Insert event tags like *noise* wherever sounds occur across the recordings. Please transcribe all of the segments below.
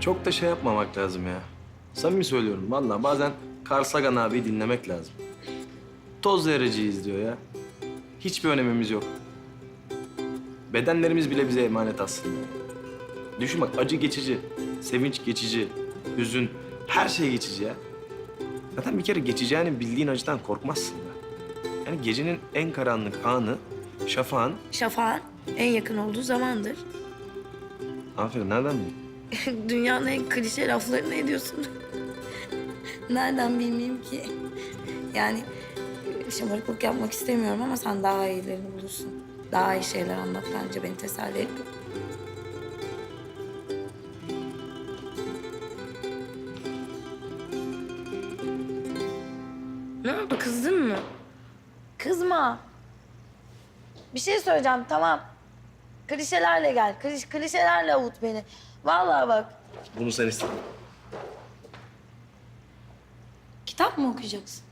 Çok da şey yapmamak lazım ya. Samimi söylüyorum vallahi bazen Carl Sagan abi dinlemek lazım. Toz vericiyiz diyor ya. Hiçbir önemimiz yok. Bedenlerimiz bile bize emanet aslında. Düşün bak acı geçici, sevinç geçici, hüzün, her şey geçici ya. Zaten bir kere geçeceğini bildiğin acıdan korkmazsın da. Yani gecenin en karanlık anı şafağın... Şafağın en yakın olduğu zamandır. Aferin nereden bildin? *laughs* Dünyanın en klişe laflarını ediyorsun. Nereden bilmeyeyim ki? Yani şımarıklık yapmak istemiyorum ama sen daha iyilerini bulursun. Daha iyi şeyler anlat bence beni teselli et. Ne oldu kızdın mı? Kızma. Bir şey söyleyeceğim tamam. Klişelerle gel. Kliş, klişelerle avut beni. Vallahi bak. Bunu sen istedin. Kitap mı okuyacaksın?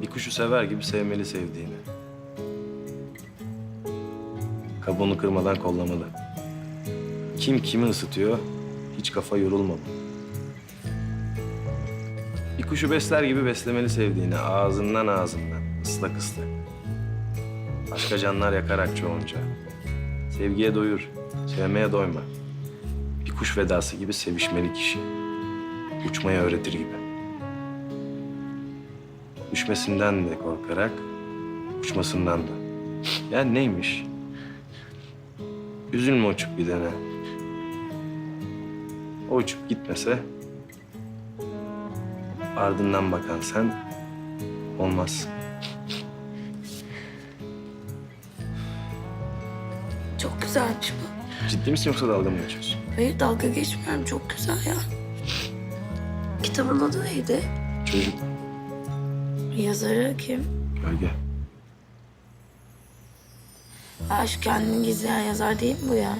Bir kuşu sever gibi sevmeli sevdiğini. Kabuğunu kırmadan kollamalı. Kim kimi ısıtıyor, hiç kafa yorulmamalı. Bir kuşu besler gibi beslemeli sevdiğini, ağzından ağzından, ıslak ıslak. Başka canlar yakarak çoğunca. Sevgiye doyur, sevmeye doyma. Bir kuş vedası gibi sevişmeli kişi. Uçmayı öğretir gibi. Düşmesinden de korkarak, uçmasından da. Yani neymiş? Üzülme uçup gidene. O uçup gitmese, ardından bakan sen olmaz. Çok güzelmiş bu. Ciddi misin yoksa dalga mı geçiyorsun? Hayır dalga geçmiyorum. Çok güzel ya. Kitabın adı neydi? Çocuk, Yazarı kim? gölge. Ha şu kendini gizleyen yazar değil mi bu ya?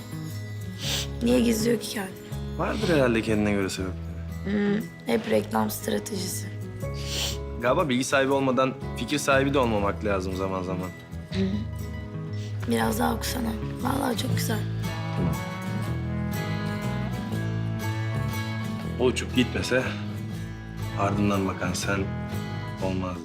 Niye gizliyor ki kendini? Vardır herhalde kendine göre sebepleri. Hmm, hep reklam stratejisi. Galiba bilgi sahibi olmadan fikir sahibi de olmamak lazım zaman zaman. Biraz daha okusana. Vallahi çok güzel. Tamam. O uçup gitmese ardından bakan sen olmazdı.